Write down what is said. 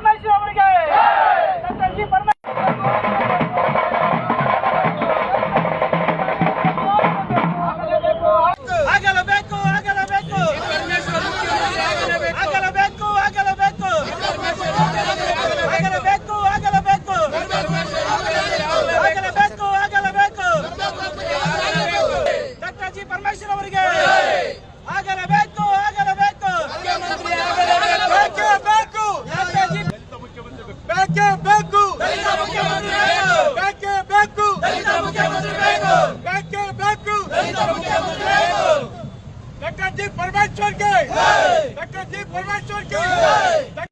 ಪರಮೇಶ್ವರ್ ಅವರಿಗೆ. Doctor G Parameshwar ಆಗಲಬೇಕು ಆಗಲಬೇಕು ಆಗಲಬೇಕು ಆಗಲಬೇಕು ಆಗಲಬೇಕು ಆಗಲಬೇಕು ಆಗಲಬೇಕು ಆಗಲಬೇಕು. ಡಾಕ್ಟರ್ ಜಿ ಪರಮೇಶ್ವರ್ ಅವರಿಗೆ. ಬೇಕೇ ಬೇಕು ದಲಿತ ಮುಖ್ಯಮಂತ್ರಿ ಬೇಕು ಬೇಕೇ ಬೇಕು ದಲಿತ ಮುಖ್ಯಮಂತ್ರಿ ಬೇಕು ಬೇಕೇ ಬೇಕು ದಲಿತ ಮುಖ್ಯಮಂತ್ರಿ ಬೇಕು ಡಾಕ್ಟರ್ ಜಿ ಪರಮೇಶ್ವರ್ ಗೆ ಡಾಕ್ಟರ್ ಜಿ ಪರಮೇಶ್ವರ್ ಗೆ